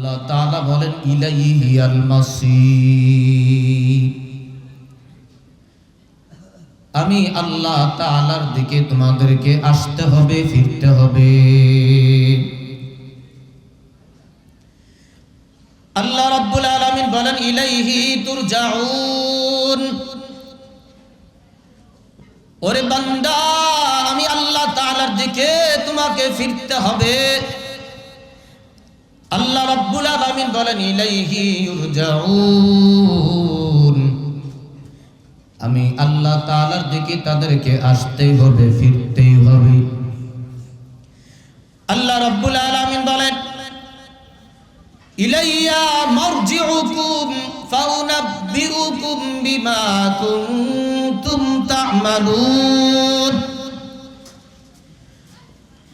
আল্লাহ তাআলা বলেন ইলাইহিয়াল মাসির আমি আল্লাহ তাআলার দিকে তোমাদেরকে আসতে হবে, ফিরতে হবে। আল্লাহ রাব্বুল আলামিন বলেন, ইলাইহি তুরজাউন। ওরে বান্দা, আমি আল্লাহ তাআলার দিকে তোমাকে ফিরতে হবে। আল্লাহ রাব্বুল আলামিন বলেন, ইলাইহি ইউরজাউন আমি আল্লাহ তাআলার দিকে তাদেরকে আসতেই হবে ফিরতেই হবে। আল্লাহ রাব্বুল আলামিন বলেন, ইলাইয়া মারজিউকুম ফাউনাব্বিউকুম বিমা কুনতুম তা'মালুন।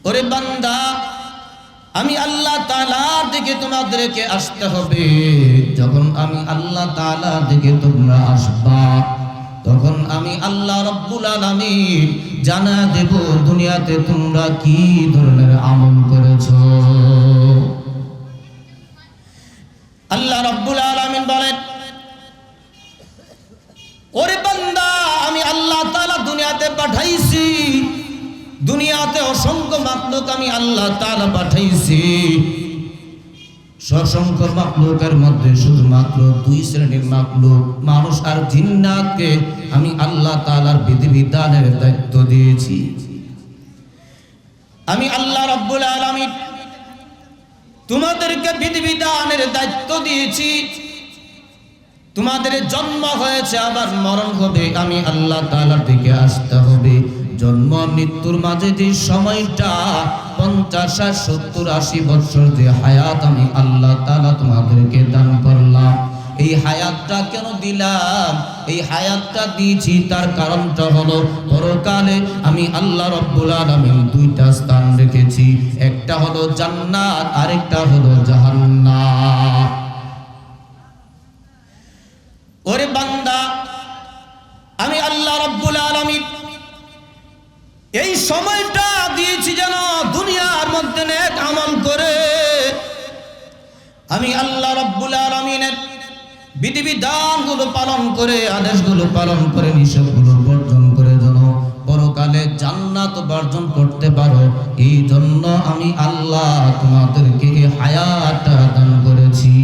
ওরে বান্দা আমি আল্লাহ তালার দিকে তোমাদেরকে আসতে হবে। যখন আমি আল্লাহ তালার দিকে তোমরা আসবা, তখন আমি আল্লাহ রব্বুল আলামিন জানা দেব দুনিয়াতে তোমরা কি ধরনের আমল করেছ। আল্লাহ রব্বুল আলামিন বলেন, ওরে বান্দা, আমি আল্লাহ তাআলা দুনিয়াতে পাঠাইছি। দুনিয়াতে অসংখ্য মাকলুক আমি আল্লাহ তাআলা পাঠাইছি। সসংখ্য মাকলুকের মধ্যে শুধুমাত্র দুই শ্রেণির মাকলুক মানুষ আর জিন্নাতকে আমি আল্লাহ তাআলার বিধিবিধানের দায়িত্ব দিয়েছি। আমি আল্লাহ রব্বুল আলামিন তোমাদেরকে বিধিবিধানের দায়িত্ব দিয়েছি। তোমাদের জন্ম হয়েছে, আবার মরণ হবে, আমি আল্লাহ তাআলার দিকে আসতে জন্ম মৃত্যুর মাঝে যে সময়টা, পঞ্চাশ আর সত্তর আশি বছর যে হায়াত আমি আল্লাহ তাআলা তোমাদেরকে দান করলাম। এই হায়াতটা কেন দিলাম? এই হায়াতটা দিয়েছি তার কারণটা হলো, পরকালে আমি আল্লাহ রব্বুল আলামিন দুইটা স্থান রেখেছি। একটা হলো জান্নাত, আরেকটা হলো জাহান্নাম। ওরে বান্দা, আমি আল্লাহ রব্বুল আলামিন এই সময়টা দিয়েছি যেন দুনিয়ার মধ্যে নেক আমল করে। আমি আল্লাহ রব্বুল আলামিনের বিধিবিধানগুলো পালন করে, আদেশগুলো পালন করে, নিষেধগুলো বর্জন করে যেন পরকালে জান্নাত বর্জন করতে পারো। এই জন্য আমি আল্লাহ তোমাদেরকে হায়াতটা দান করেছি।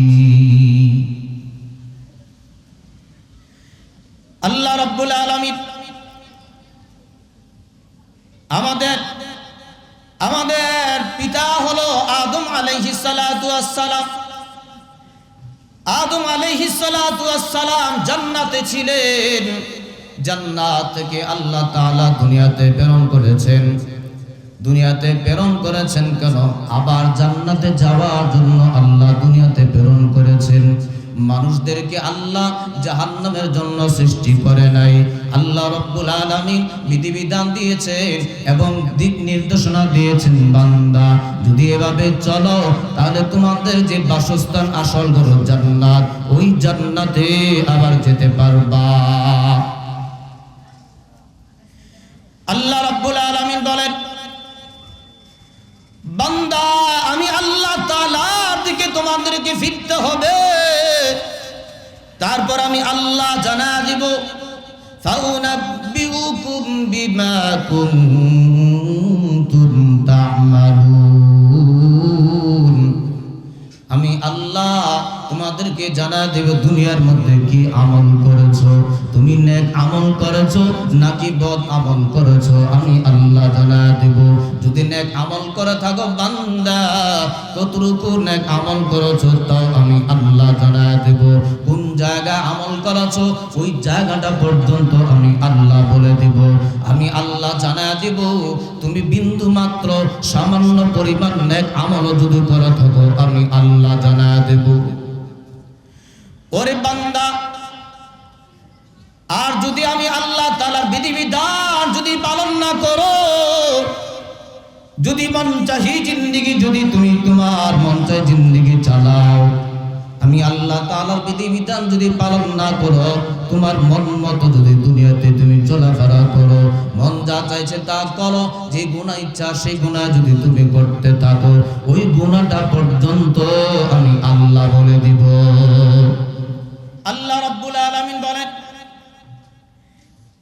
আল্লাহ রব্বুল আলামিন আমাদের আমাদের পিতা হলো আদম আসসালাম আদম আসসালাম জান্নাতে ছিলেন। জান্নাত থেকে আল্লাহ তাআলা দুনিয়াতে প্রেরণ করেছেন। দুনিয়াতে প্রেরণ করেছেন কেন? আবার জান্নাতে যাওয়ার জন্য আল্লাহ দুনিয়াতে প্রেরণ করেছেন। মানুষদেরকে আল্লাহ জাহান্নামের জন্য সৃষ্টি করে নাই। আল্লাহ রব্বুল আলামিন বিধিবিধান দিয়েছেন এবং দিক নির্দেশনা দিয়েছেন, বান্দা, যদি এভাবে চলো, তাহলে তোমাদের যে বাসস্থান আসল ঘর জান্নাত। ওই জান্নাতে আবার যেতে পারবা। আল্লাহ রাব্বুল আলামিন বলেন বান্দা আমি আল্লাহ তাআলার দিকে তোমাদেরকে ফিরতে হবে। তারপর আমি আল্লাহ জানা দিব আমি আল্লাহ তোমাদেরকে জানা দেব দুনিয়ার মধ্যে কি আমল করেছ? তুমি নেক আমল করেছ নাকি বদ আমল করেছ? আমি আল্লাহ জানা দেব। যদি নেক আমল করে থাকো বান্দা, কতটুকু নেক আমল করেছ তাও আমি আল্লাহ জানা দেব। কোন জায়গা আমল করেছ, ওই জায়গাটা পর্যন্ত আমি আল্লাহ বলে দেব। আমি আল্লাহ জানা দেব, তুমি বিন্দু মাত্র সামান্য পরিমাণ নেক আমল যদি করে থাকো, আমি আল্লাহ জানা দেব। ওরে বান্দা, আর যদি আমি আল্লাহ তালার বিধিবিধান যদি পালন না করো, যদি মন চাহি জিন্দিগি, যদি তুমি তোমার মন চাই জিন্দিগি চালাও, আমি আল্লাহ তালার বিধিবিধান যদি পালন না করো, তোমার মন মতো যদি দুনিয়াতে তুমি চলাফেরা করো, মন যা চাইছে তা করো, যে গুণা ইচ্ছা, সেই গুণা যদি তুমি করতে থাকো, ওই গুণাটা পর্যন্ত আমি আল্লাহ আল্লাহ রব্বুল আলমিন বলেন,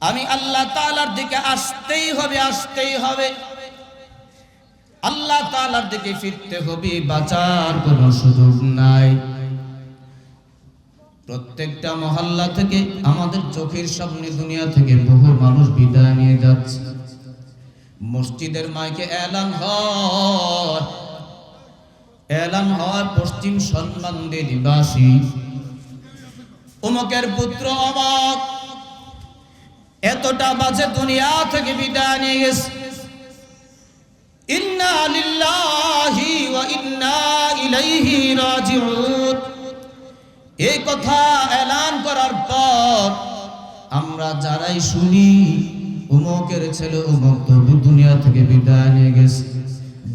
আমি আল্লাহ তালার দিকে আসতেই হবে আসতেই হবে। আল্লাহ তালার দিকে ফিরতে হবে, বাঁচার কোনো সুযোগ নাই। প্রত্যেকটা মহল্লা থেকে, আমাদের চোখের সামনে দুনিয়া থেকে বহু মানুষ বিদায় নিয়ে যাচ্ছে। মসজিদের মাইকে এলান হয়। এলান হয় পশ্চিম সম্মান দিয়ে অমকের পুত্র অমক। এতটা বাজে দুনিয়া থেকে বিদায় নিয়ে গেছে। ইন্না লিল্লাহি ওয়া ইন্না ইলাইহি রাজিউন। এই কথা এলান করার পর আমরা যারাই শুনি, উমকের ছেলে উমক তো দুনিয়া থেকে বিদায় নিয়ে গেছে।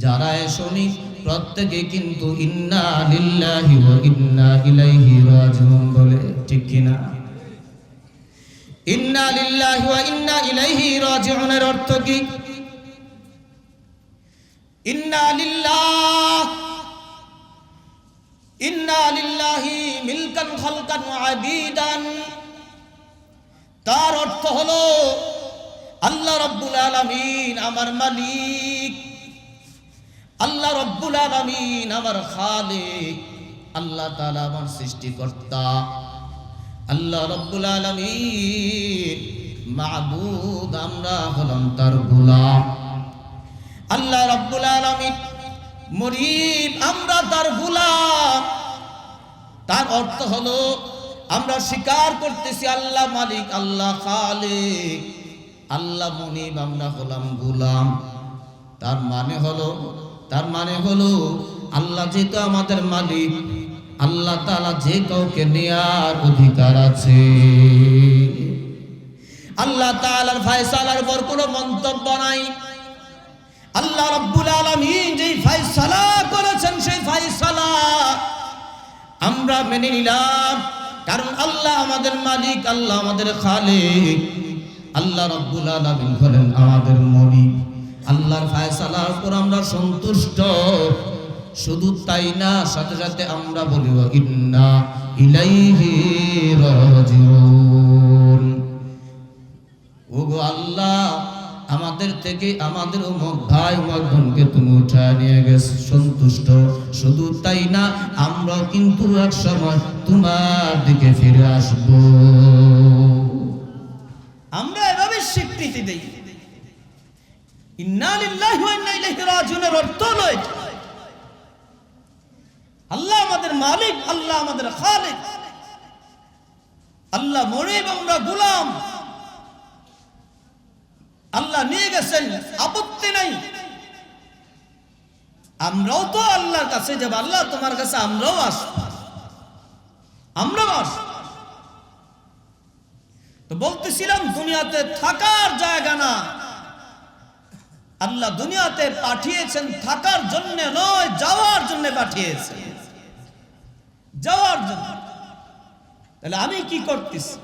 যারাই শুনি প্রত্যেকে কিন্তু ইন্না লিল্লাহি ওয়া ইন্না ইলাইহি রাজিউন বলে, ঠিক কিনা ইন্না লিল্লাহি ওয়া ইন্না ইলাইহি রাজিউনের অর্থ কি? ইন্না লিল্লাহ, ইন্না লিল্লাহি মিলকান খালকান ওয়া আবিদান। তার অর্থ হলো, আল্লাহ রব্বুল আলামিন আমার মালিক। আল্লাহ রব্বুল আলামিন আমার খালিক। আল্লাহ তাআলা আমার সৃষ্টিকর্তা। আল্লাহ রব্বুল আলামিন মাবুদ আমরা হলাম তার গোলাম। আল্লাহ রব্বুল আলামিন মরিব, আমরা তার গোলাম। তার অর্থ হলো, আমরা স্বীকার করতেছি আল্লাহ মালিক, আল্লাহ খালিক। আল্লাহ মনিব, আমরা হলাম গোলাম। তার মানে হলো তার মানে হলো, আল্লাহ যেহেতু আমাদের মালিক, আল্লাহ তাআলা যে কাউকে নেয়ার অধিকার আছে। আল্লাহ তাআলার ফয়সালার উপর কোনো মন্তব্য নাই। আল্লাহ রব্বুল আলামিন যেই ফয়সালা করেছেন, সেই ফয়সালা আমরা মেনে নিলাম। কারণ আল্লাহ আমাদের মালিক, আল্লাহ আমাদের খালিক। আল্লাহ রব্বুল আলামিন হলেন আমাদের মনি আল্লাহর ফায়সালার উপর আমরা সন্তুষ্ট। শুধু তাই না, সাথে সাথে আমরা বলি ইন্না ইলাইহি রাজিউন। ওগো আল্লাহ, আমাদের থেকে আমাদের অমুক ভাই অমুক বোনকে তুমি উঠায় নিয়ে গেছ, সন্তুষ্ট। শুধু তাই না আমরা কিন্তু এক সময় তোমার দিকে ফিরে আসব আমরা এভাবে স্বীকৃতি দেই ইন্না লিল্লাহি রাজিউনের অর্থ নয়। আল্লাহ আমাদের মালিক, আল্লাহ আমাদের খালিক। আল্লাহ মরিব আমরা গোলাম। আল্লাহ নিয়ে গেছেন, আপত্তি নাই। আমরাও তো আল্লাহর কাছে যাব, আল্লাহ তোমার কাছে আমরাও আস আমরাও আস তো বলতেছিলাম, দুনিয়াতে থাকার জায়গা না। আল্লাহ দুনিয়াতে পাঠিয়েছেন, থাকার জন্য নয়, যাওয়ার জন্য পাঠিয়েছেন। যাওয়ার জন্য। তাহলে আমি কি করতেছি?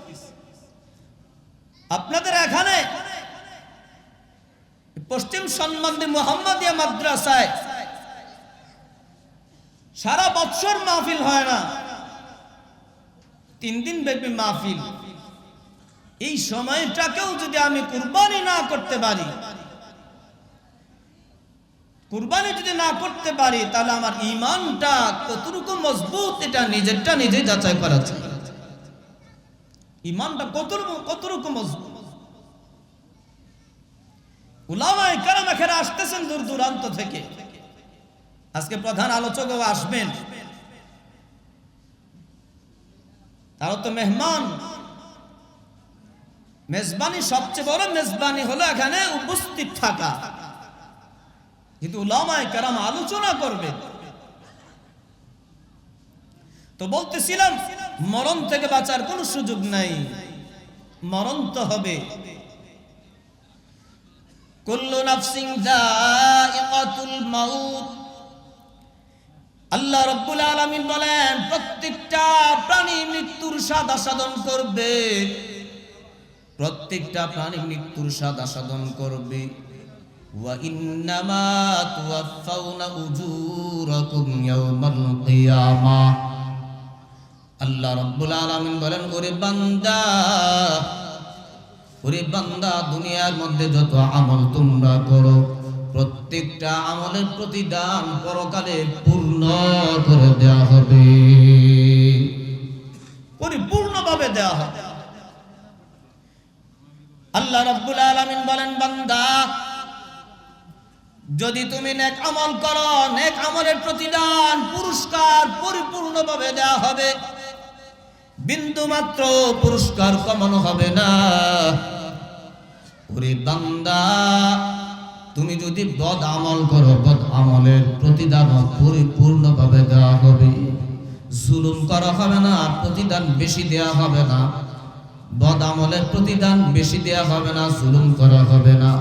আপনাদের এখানে পশ্চিম সম্বন্ধে মোহাম্মদিয়া মাদ্রাসায় সারা বছর মাহফিল হয় না। তিন দিন ব্যাপী মাহফিল। এই সময়টাকেও যদি আমি কুরবানি না করতে পারি কুরবানি যদি না করতে পারি, তাহলে আমার ইমানটা কতটুকু মজবুত, এটা নিজেরটা নিজে যাচাই করা ইমানটা কতটুকু কতটুকু মজবুত? উলামায়ে কেরাম এখানে আসতেছেন দূর দূরান্ত থেকে। আজকে প্রধান আলোচকও আসবেন। তারা তো মেহমান। মেজবানি সবচেয়ে বড় মেজবানি হলো এখানে উপস্থিত থাকা। কিন্তু উলামায়ে কেরাম আলোচনা করবে। তো বলতেছিলাম, মরণ থেকে বাঁচার কোনো সুযোগ নাই। মরণ তো হবে। আল্লাহ রব্বুল আলামিন বলেন, প্রত্যেকটা প্রাণী মৃত্যুর স্বাদ আস্বাদন করবে। প্রত্যেকটা প্রাণী মৃত্যুর স্বাদ আস্বাদন করবে। আল্লাহ রব্বুল আলামিন বলেন, ওরে বান্দা ওরে বান্দা, দুনিয়ার মধ্যে যত আমল তোমরা করো, প্রত্যেকটা আমলের প্রতিদান পরকালে পূর্ণ করে দেওয়া হবে। পরিপূর্ণভাবে দেওয়া হবে। আল্লাহ রাব্বুল আলামিন বলেন, বান্দা যদি তুমি নেক আমল করো, নেক আমলের প্রতিদান পুরস্কার পরিপূর্ণভাবে দেওয়া হবে। বিন্দু মাত্র পুরস্কার কমানো হবে না। তুমি যদি বদ আমল করো, বদ আমলের প্রতিদান পরিপূর্ণভাবে দেওয়া হবে। জুলুম করা হবে না, প্রতিদান বেশি দেওয়া হবে না। বদ আমলের প্রতিদান বেশি দেওয়া হবে না, জুলুম করা হবে না।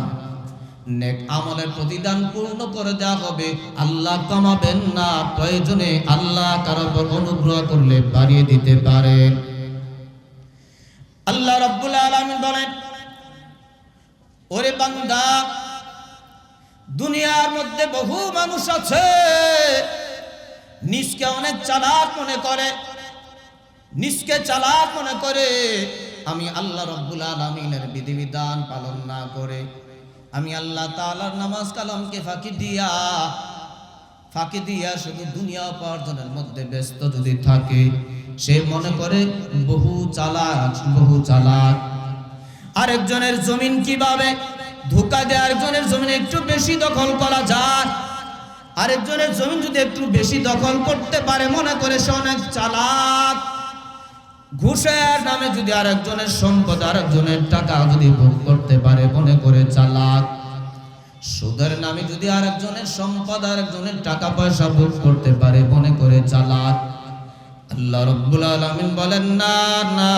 নেক আমলের প্রতিদান পূর্ণ করে দেওয়া হবে। আল্লাহ কমাবেন না, প্রয়োজনে আল্লাহ কারও অনুগ্রহ করলে বাড়িয়ে দিতে পারেন আল্লাহ রাব্বুল আলামিন বলেন, ওরে বান্দা, দুনিয়ার মধ্যে বহু মানুষ আছে, নিজকে অনেক চালাক মনে করে, নিজকে চালাক মনে করে। আমি আল্লাহ রব্বুল আলমিনের বিধিবিধান পালন না করে আমি আল্লাহ তাআলার নামাজ কালামকে ফাঁকি দিয়া ফাঁকি দিয়া শুধু দুনিয়া উপার্জনের মধ্যে ব্যস্ত যদি থাকে, সে মনে করে বহু চালাক বহু চালাক। আরেকজনের জমিন কীভাবে ধোকা দেয়, আরেকজনের জমিন একটু বেশি দখল করা যায়। আরেকজনের জমিন যদি একটু বেশি দখল করতে পারে, মনে করে সে অনেক চালাক। ঘুষের নামে যদি আরেকজনের সম্পদ, আরেকজনের টাকা যদি ভোগ করতে পারে, মনে করে চালাক। সুদের নামে যদি আরেকজনের সম্পদ, আরেকজনের টাকা পয়সা ভোগ করতে পারে, মনে করে চালাক। আল্লাহ রব্বুল আলামিন বলেন, না না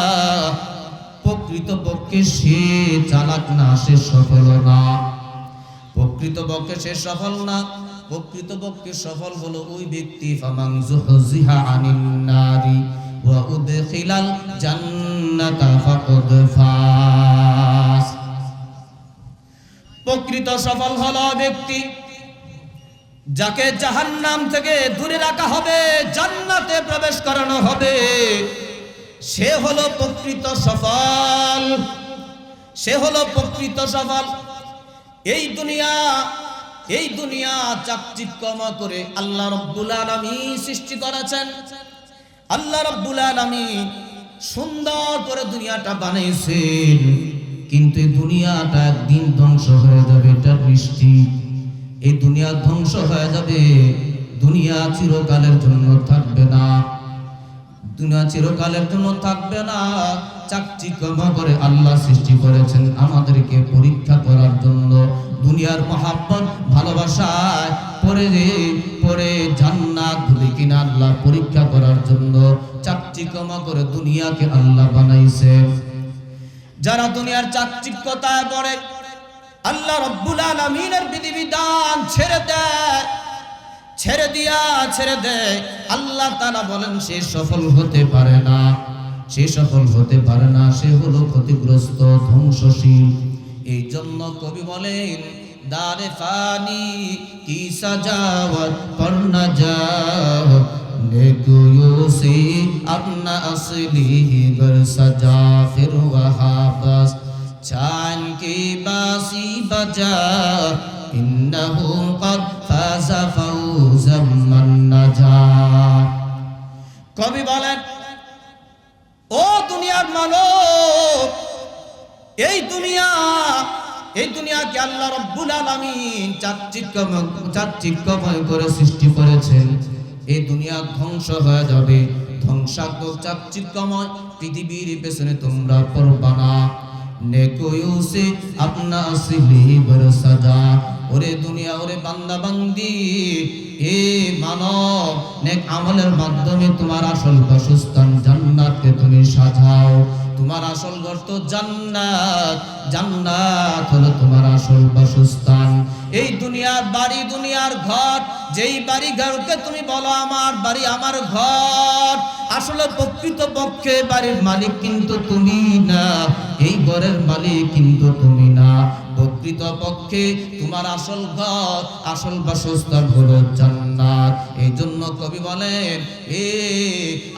প্রকৃত পক্ষে সে চালাক না, সে সফল না। প্রকৃত পক্ষে সে সফল না। প্রকৃত পক্ষে সফল হলো ওই ব্যক্তি, ফামাং জুহজিহা আনিন নারি। প্রকৃত সফল হলো ব্যক্তি, যাকে জাহান্নাম থেকে দূরে রাখা হবে, জান্নাতে প্রবেশ করানো হবে। সে হলো প্রকৃত সফল। সে হলো প্রকৃত সফল। এই দুনিয়া এই দুনিয়া চাকচিক্যমা করে আল্লাহ রব্বুল আলমী সৃষ্টি করেছেন। আল্লাহ রব্বুল আলমী সুন্দর করে দুনিয়াটা বানিয়েছেন। কিন্তু এই দুনিয়াটা একদিন ধ্বংস হয়ে যাবে, এটা নিশ্চিত। এই দুনিয়া ধ্বংস হয়ে যাবে, দুনিয়া চিরকালের জন্য থাকবে না। দুনিয়া চিরকালের জন্য থাকবে না। চাকচিক্যম করে আল্লাহ সৃষ্টি করেছেন আমাদেরকে পরীক্ষা করার জন্য। দুনিয়ার মহাব্বত, ভালোবাসায় পরে পরে জান্নাত ভুলি কিনা আল্লাহ পরীক্ষা করার জন্য চাকচিক্যম করে দুনিয়াকে আল্লাহ বানাইছে। যারা দুনিয়ার চাকচিক্যতায় পড়ে, আল্লাহ রব্বুল আলমিনের বিধিবিধান ছেড়ে দেয়, ছেড়ে দিয়া ছেড়ে দেয়, আল্লাহ তারা বলেন, সে সফল হতে পারে না। সে সফল হতে পারে না, সে হলো ক্ষতিগ্রস্ত, ধ্বংসশীল। এই জন্য কবি বলেন, দারে ফানি কি সাজাওয়াত পর না যাও। নেকুয়ো সে আপনা আসলি গর সাজা, ফির ওয়াহাবাস চান কি বাসি বাজা, ইন্নাহু কদ ফাজা ফাউজাম মান নাজা। কবি বলেন, ও দুনিয়ার মানব এই দুনিয়া, এই দুনিয়াকে আল্লাহ রব্বুল আলামিন চাকচিক্যময় চাকচিক্যময় করে সৃষ্টি করেছেন। এই দুনিয়া ধ্বংস হয়ে যাবে। ধ্বংসাত্মক চাকচিক্যময় পৃথিবীর পেছনে তোমরা পড়বা না। নেকোয়ু আপনা আসলি বর সাজা। ওরে দুনিয়া, ওরে বান্দা বান্দি এ মানব, নেক আমলের মাধ্যমে তোমার আসল বাসস্থান জান্নাতকে তুমি সাজাও। তোমার আসল ঘর তো জান্নাত। জান্নাত হলো তোমার আসল বাসস্থান। এই দুনিয়ার বাড়ি দুনিয়ার ঘর, যেই বাড়ি ঘরকে তুমি বলো আমার বাড়ি আমার ঘর, আসলে প্রকৃত পক্ষে বাড়ির মালিক কিন্তু তুমি না, এই ঘরের মালিক কিন্তু তুমি না। প্রকৃত পক্ষে তোমার আসল ঘর আসল বাসস্থান হলো জান্নাত এই জন্য কবি বলেন এ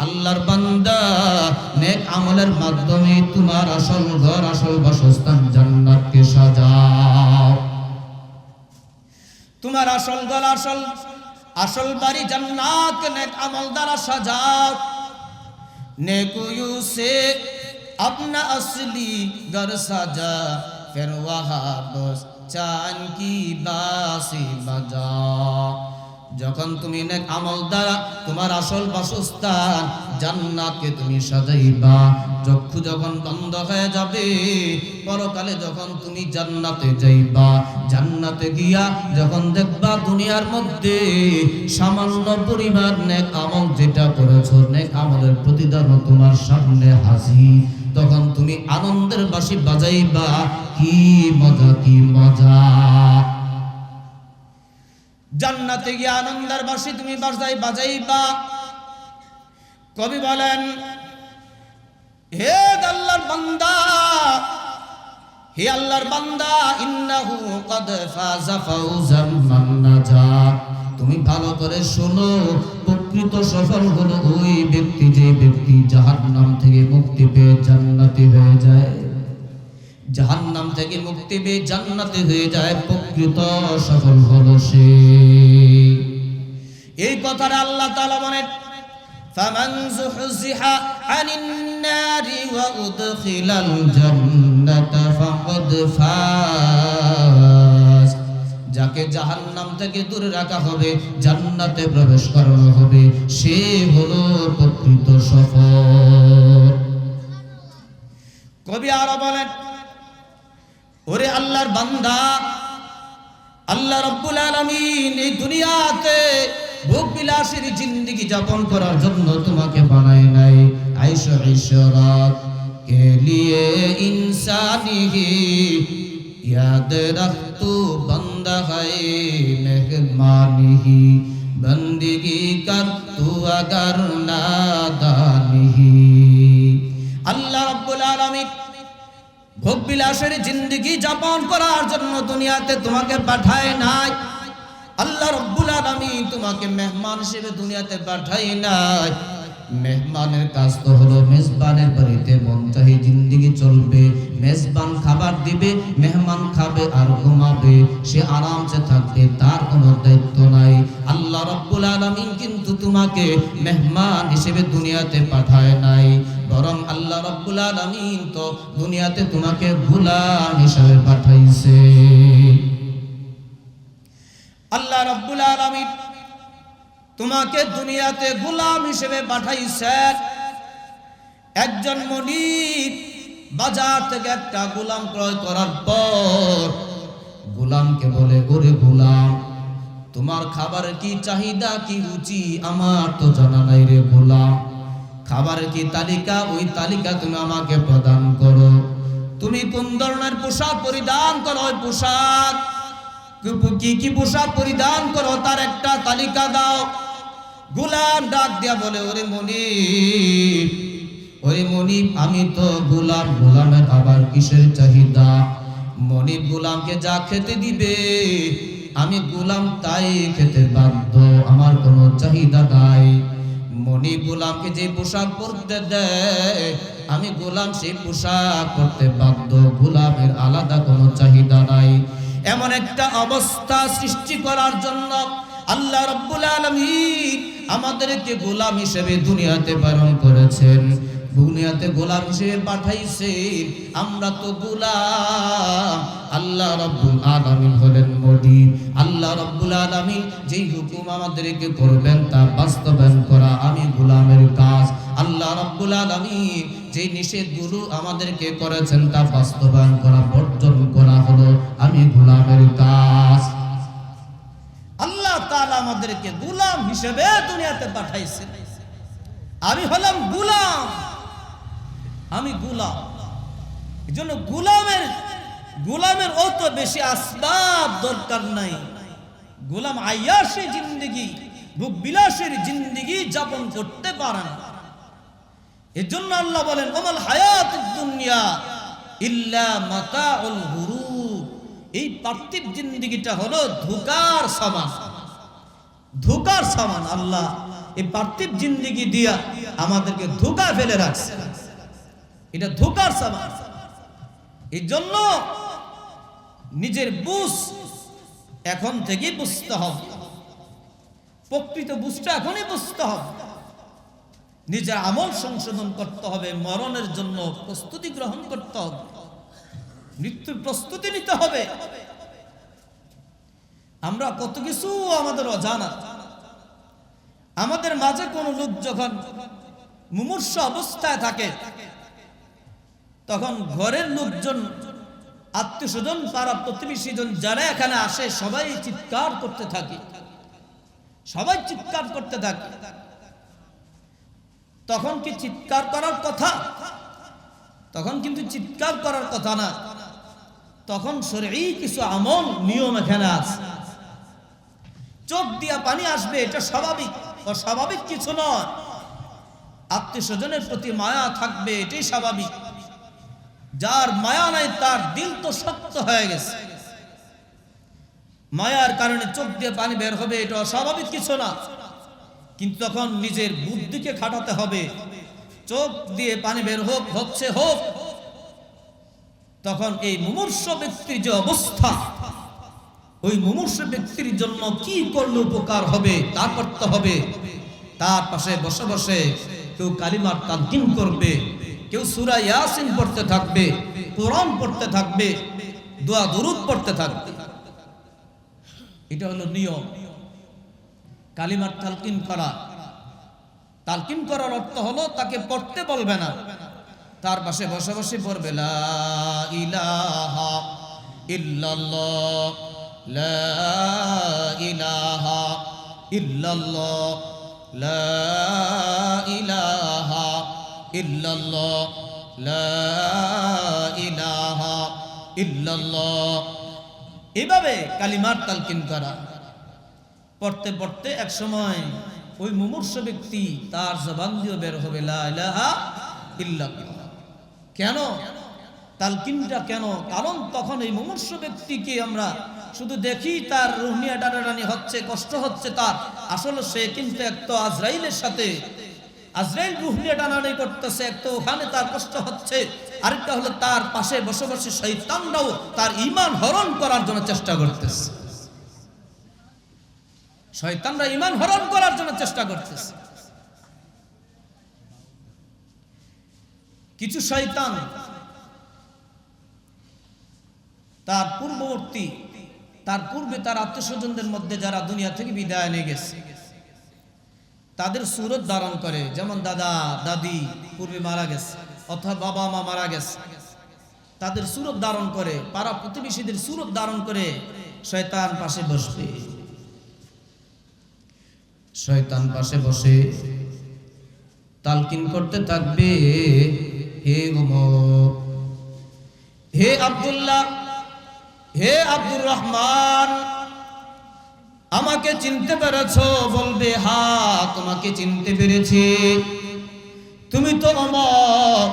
আল্লাহর বান্দা নেক আমলের মাধ্যমে তোমার আসল ঘর আসল বাসস্থান জান্নাতকে সাজাও তোমার আসল ঘর আসল আসল বাড়ি জান্নাত নেক আমল দ্বারা সাজাও नेकुयू से अपना असली घर सजा फिर वहाँ बस चांद की बासी बजा যখন তুমি নেক আমল দ্বারা তোমার আসল বাসস্থান জান্নাতকে তুমি সাজাইবা চক্ষু যখন বন্ধ হয়ে যাবে পরকালে যখন তুমি জান্নাতে যাইবা জান্নাতে গিয়া যখন দেখবা দুনিয়ার মধ্যে সামান্য পরিমাণ নেক আমল যেটা করেছো নেক আমলের প্রতিদান তোমার সামনে হাজির তখন তুমি আনন্দের বাসি বাজাইবা। কি মজা কি মজা। জান্নাতে গিয়ে আনন্দের বাসি তুমি বাজাই, বাজাইবা। কবি বলেন, হে আল্লাহর বান্দা, হে আল্লাহর বান্দা, ইন্নাহু কদ ফাজা ফাউজাম মান নাজাত তুমি ভালো করে শোনো প্রকৃত সফল হলো ওই ব্যক্তি যে ব্যক্তি জাহান্নাম থেকে মুক্তি পেয়ে জান্নাতি হয়ে যায় জাহান্নাম থেকে মুক্তি পেয়ে জান্নাতে হয়ে যায় প্রকৃত সফল হলো সে এই কথাটা আল্লাহ তাআলা বলেন فمن زحزح عن النار وأدخل الجنة فقد فاز যাকে জাহান্নাম থেকে দূরে রাখা হবে, জান্নাতে প্রবেশ করানো হবে। সে হলো প্রকৃত সফল কবি আরও বলেন, ওরে আল্লাহর বান্দা, আল্লাহ রব্বুল আলামিন এই দুনিয়াতে ভোগ বিলাসের জিন্দগি যাপন করার জন্য তোমাকে বানায় নাই। আইশো ইশরাত কে লিয়ে ইনসানি یاد رکھ تو بندہ ہے مہمان ہی بندگی کر تو اگر نادانی আল্লাহ রাব্বুল আলামিন ভোগ বিলাসের জিন্দগি যাপন করার জন্য দুনিয়াতে তোমাকে পাঠায় নাই আল্লাহ রব্বুল আলামিন তোমাকে মেহমান হিসেবে দুনিয়াতে পাঠায় নাই মেহমানের কাজ তো হলো মেজবানের বাড়িতে মন চাহি জিন্দগি চলবে। মেজবান খাবার দিবে, মেহমান খাবে আর ঘুমাবে। সে আরামসে থাকবে, তার কোনো দায়িত্ব নাই। আল্লাহ রব্বুল আলামিন কিন্তু তোমাকে মেহমান হিসেবে দুনিয়াতে পাঠায় নাই। বরং আল্লাহ রব্বুল আলামিন তো দুনিয়াতে তোমাকে গোলাম হিসাবে পাঠাইছে। আল্লাহ রব্বুল আলামিন তোমাকে দুনিয়াতে গোলাম হিসেবে পাঠাইছেন। একজন মনিব বাজার থেকে একটা গোলাম ক্রয় করার পর গোলামকে বলে, ওরে গোলাম, তোমার খাবারের কি চাহিদা, কি রুচি? আমার তো জানা নাই রে গোলাম। খাবারের কি তালিকা? ওই তালিকা তুমি আমাকে প্রদান করো। তুমি কোন ধরনের পোশাক পরিধান করো, ওই পোশাক। কি কি পোশাক পরিধান করো, তার একটা তালিকা দাও। গোলাম ডাক দিয়া বলে, ওরে মনিব ওরে মনিব আমি তো গোলাম, গোলামের আবার কিসের চাহিদা? মনিব গোলামকে যা খেতে দিবে, আমি গোলাম তাই খেতে বাধ্য, আমার কোনো চাহিদা নাই। মনি গোলামকে যে পোশাক পরতে দেয়, আমি গোলাম সেই পোশাক পরতে বাধ্য, গোলামের আলাদা কোনো চাহিদা নাই। এমন একটা অবস্থা সৃষ্টি করার জন্য আল্লাহ রব্বুল আলমিন আমাদেরকে গোলাম হিসেবে দুনিয়াতে প্রেরণ করেছেন। দুনিয়াতে গোলাম হিসেবে পাঠাইছে। আমরা তো গোলাম। আল্লাহ রব্বুল আলামিন হলেন মজিদ আল্লাহ রব্বুল আলামিন যেই হুকুম আমাদেরকে করবেন তা বাস্তবায়ন করা আমি গোলামের কাজ। আল্লাহ রব্বুল আলামিন যে নিষেধগুলো আমাদেরকে করেছেন তা বাস্তবায়ন করা, বর্জন করা হলো আমি গোলামের কাজ। আমাদেরকে গোলাম হিসেবে দুনিয়াতে পাঠাইছেন আমি হলাম গোলাম। আমি গোলাম। জন্য গোলামের গোলামের অত বেশি আসবাব দরকার নাই। গোলাম আয়াসে জিন্দগি ভোগ বিলাসের জিন্দগি যাপন করতে পারেন এর জন্য আল্লাহ বলেন, ওমাল হায়াত দুনিয়া ইল্লা মাতাউল গুরুর এই পার্থিব জিন্দগিটা হলো ধোকার সমান ধোকার সমান, আল্লাহ এই পার্থিব জিন্দগি দিয়া আমাদেরকে ধোকা ফেলে রাখছে। এটা ধোকার সামান। এই জন্য নিজের বুঝ এখন থেকেই বুঝতে হবে। প্রকৃত বুঝটা এখনই বুঝতে হবে। নিজের আমল সংশোধন করতে হবে, মরণের জন্য প্রস্তুতি গ্রহণ করতে হবে, মৃত্যুর প্রস্তুতি নিতে হবে। আমরা কত কিছু আমাদের অজানা। আমাদের মাঝে কোনো লোক যখন মুমূর্ষ অবস্থায় থাকে, তখন ঘরের লোকজন আত্মীয় স্বজন পাড়া প্রতিবেশীজন যারা এখানে আসে, সবাই চিৎকার করতে থাকে। সবাই চিৎকার করতে থাকে। তখন কি চিৎকার করার কথা? তখন কিন্তু চিৎকার করার কথা না। তখন শরীরে কিছু আমল, নিয়ম এখানে আছে। চোখ দিয়া পানি আসবে, এটা স্বাভাবিক। অস্বাভাবিক কিছু নয়। আত্মীয় স্বজনের প্রতি মায়া থাকবে, এটাই স্বাভাবিক। যার মায়া নাই, তার দিল তো শক্ত হয়ে গেছে। মায়ার কারণে চোখ দিয়ে পানি বের হবে, এটা অস্বাভাবিক কিছু না। কিন্তু তখন নিজের বুদ্ধিকে খাটাতে হবে। চোখ দিয়ে পানি বের হোক, হচ্ছে হোক। তখন এই মুমূর্ষ ব্যক্তির যে অবস্থা ওই মুমূর্ষ ব্যক্তির জন্য কি করলে উপকার হবে, তা করতে হবে। তার পাশে বসে বসে কেউ কালিমার তালকিন করবে, কেউ সুরা ইয়াসিন পড়তে থাকবে, কোরআন পড়তে থাকবে, দোয়া দরুদ পড়তে থাকবে। এটা হলো নিয়ম। কালিমার তালকিন করা। তালকিন করার অর্থ হলো তাকে পড়তে বলবে না। তার পাশে বসে বসে পড়বে, লা ইলাহা ইল্লাল্লাহ। ইল্লাল্লাহ। এভাবে কালিমার তালকিন করা। পড়তে পড়তে এক সময় ওই মুমূর্ষ ব্যক্তি তার জবান দিয়ে বের হবে কেন? তালকিনটা কেন? কারণ তখন এই মুমূর্ষ ব্যক্তিকে আমরা শুধু দেখি তার রুহনিয়া টানাটানি হচ্ছে, কষ্ট হচ্ছে তার। আসলে সে কিন্তু এক তো আজরাইলের সাথে। আজরাইল রুহনিয়া টানাটানি করতেছে, এক তো ওখানে তার কষ্ট হচ্ছে। আরেকটা হলো তার পাশে বসে বসে শৈতানরাও তার ইমান হরণ করার জন্য চেষ্টা করতেছে। শয়তানরা ইমান হরণ করার জন্য চেষ্টা করতেছে। কিছু শয়তান তার পূর্ববর্তী তার পূর্বে তার আত্মীয় স্বজনদের মধ্যে যারা দুনিয়া থেকে বিদায় নিয়ে গেছে, তাদের সুরত ধারণ করে, যেমন দাদা, দাদি পূর্বে মারা গেছে, অথবা বাবা মা মারা গেছে, তাদের সুরত ধারণ করে, পাড়া প্রতিবেশীদের সুরত ধারণ করে শয়তান পাশে বসবে। শয়তান পাশে বসে তালকিন করতে থাকবে। হে উমর হে আব্দুল্লাহ হে আব্দুর রহমান, আমাকে চিনতে পেরেছ, বলবে, হা, তোমাকে চিনতে পেরেছি। তুমি তো অমর,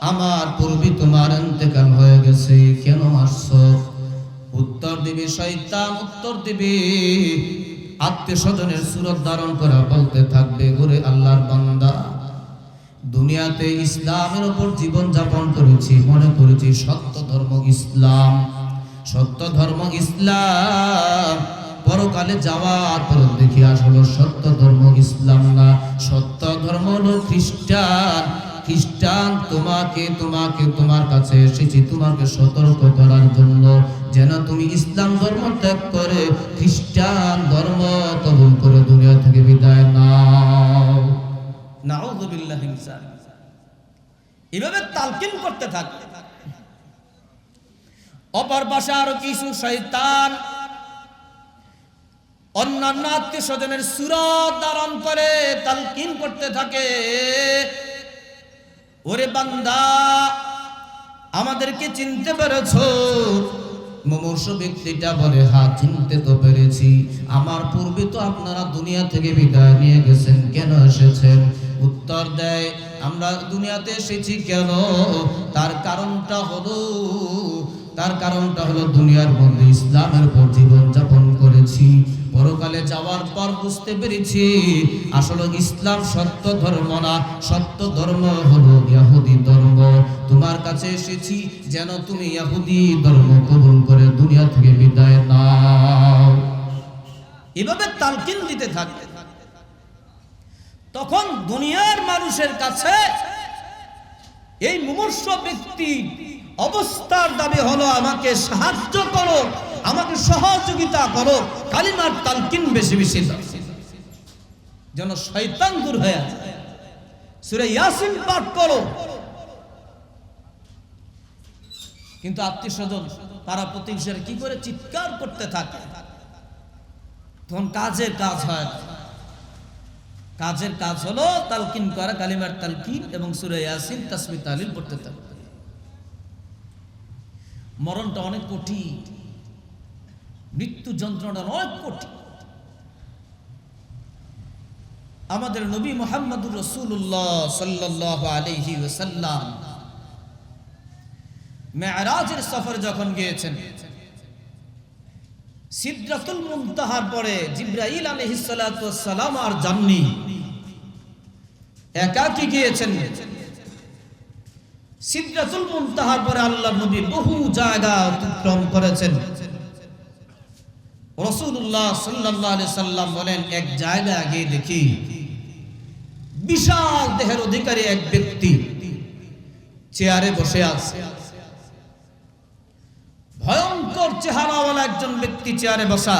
আমার পূর্বে তোমার ইন্তেকাল হয়ে গেছে, কেন আসছো? উত্তর দিবে শয়তান, উত্তর দিবে। আত্মীয় স্বজনের সুরত ধারণ করা বলতে থাকবে ঘুরে আল্লাহর বান্দা। দুনিয়াতে ইসলামের উপর জীবন যাপন করেছি, মনে করেছি সত্য ধর্ম ইসলাম। সত্য ধর্ম ইসলাম। পরকালে যাওয়ার পর দেখি আসলে সত্য ধর্ম ইসলাম না। সত্য ধর্ম হলো খ্রিস্টান। খ্রিস্টান তোমাকে তোমাকে, তোমার কাছে এসেছি। তোমাকে সতর্ক করার জন্য। যেন তুমি ইসলাম ধর্ম ত্যাগ করে খ্রিস্টান ধর্ম কবুল করে দুনিয়া থেকে বিদায় নাও। মিন এভাবে তালকিন করতে থাকে। অপর পাশে আরও কিছু শয়তান। অন্যান্য আত্মীয় স্বজনের সুরত ধারণ করে তালকিন করতে থাকে। ওরে বান্দা, আমাদেরকে চিনতে পেরেছ? মুমূর্ষ ব্যক্তিটা বলে হ্যাঁ চিনতে তো পেরেছি। আমার পূর্বে তো আপনারা দুনিয়া থেকে বিদায় নিয়ে গেছেন। কেন এসেছেন? উত্তর দেয়, আমরা দুনিয়াতে এসেছি কেন? তার কারণটা হলো তার কারণটা হলো দুনিয়ার মধ্যে ইসলামের উপর জীবন যাপন করেছি। পরকালে যাওয়ার পর বুঝতে পেরেছি, আসলে ইসলাম সত্য ধর্ম না। সত্য ধর্ম হলো ইহুদি ধর্ম। তোমার কাছে এসেছি যেন তুমি ইহুদি ধর্ম কবুল করে দুনিয়া থেকে বিদায় নাও। এভাবে তালকিন দিতে থাকবে। তখন দুনিয়ার মানুষের কাছে এই মুমূর্ষ ব্যক্তি অবস্থার দাবি হলো, আমাকে সাহায্য করো, আমাকে সহযোগিতা করো, কালিমার তালকিন বেশি বেশি যেন শয়তান দূর হয়ে যায়। সুরে ইয়াসিন পাঠ করো। কিন্তু আত্মীয় স্বজন তারা প্রতিবেশীরা কি করে চিৎকার করতে থাকে? তখন কাজের কাজ হয়। কাজের কাজ হলো তালকিন করা, কালিমার তালকিন এবং সুরে ইয়াসিন তাসমি তালিল পড়তে থাকবে মরণটা অনেক কঠিন। মৃত্যু যন্ত্রণা অনেক কঠিন। আমাদের নবী মোহাম্মদুর রসুল্লাহ সাল্লাহ আলহি ওসাল্লাম মেয়ারাজের সফর যখন গিয়েছেন, সিদ্রাতুল মুনতাহার পরে জিব্রাইল সালাম আর যাননি একাকী গিয়েছেন। পরে আল্লাহ নবী বহু জায়গা অতিক্রম করেছেন। বলেন, এক জায়গা দেখি বিশাল দেহের অধিকারী এক ব্যক্তি চেয়ারে বসে আছে। ভয়ঙ্কর চেহারাওয়ালা একজন ব্যক্তি চেয়ারে বসা।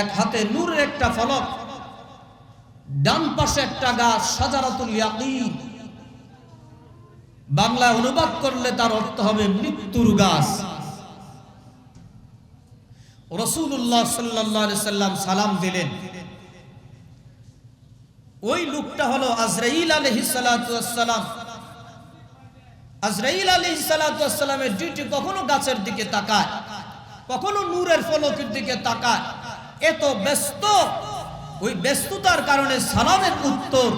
এক হাতে নূরের একটা ফলক ডান পাশে একটা গাছ, সাজারাতুল ইয়াকিন। বাংলায় অনুবাদ করলে তার অর্থ হবে মৃত্যুর গাছ। রসুল্লাহ সাল্লাহ সাল্লাম সালাম দিলেন। ওই লোকটা হলো আজরাইল সালাম। আজরাইল আলী সালাতামের ডিউটি কখনো গাছের দিকে তাকায়, কখনো নূরের ফলকের দিকে তাকায়। এত ব্যস্ত ওই ব্যস্ততার কারণে সালামের উত্তর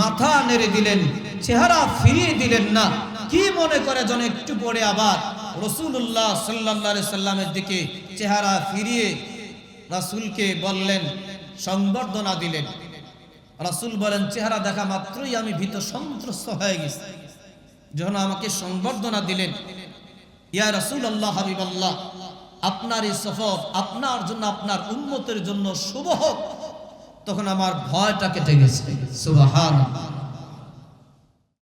মাথা নেড়ে দিলেন, চেহারা ফিরিয়ে দিলেন না। কি মনে করে যেন একটু পরে আবার রসুল্লাহ সাল্লা সাল্লামের দিকে চেহারা ফিরিয়ে রাসুলকে বললেন, সংবর্ধনা দিলেন। রাসুল বলেন, চেহারা দেখা মাত্রই আমি ভীত সন্ত্রস্ত হয়ে গেছি। যখন আমাকে সংবর্ধনা দিলেন, ইয়া রাসুল আল্লাহ হাবিব আল্লাহ আপনার এই সফর আপনার জন্য, আপনার উন্মতের জন্য শুভ হোক। তখন আমার ভয়টা কেটে গেছে সুবাহান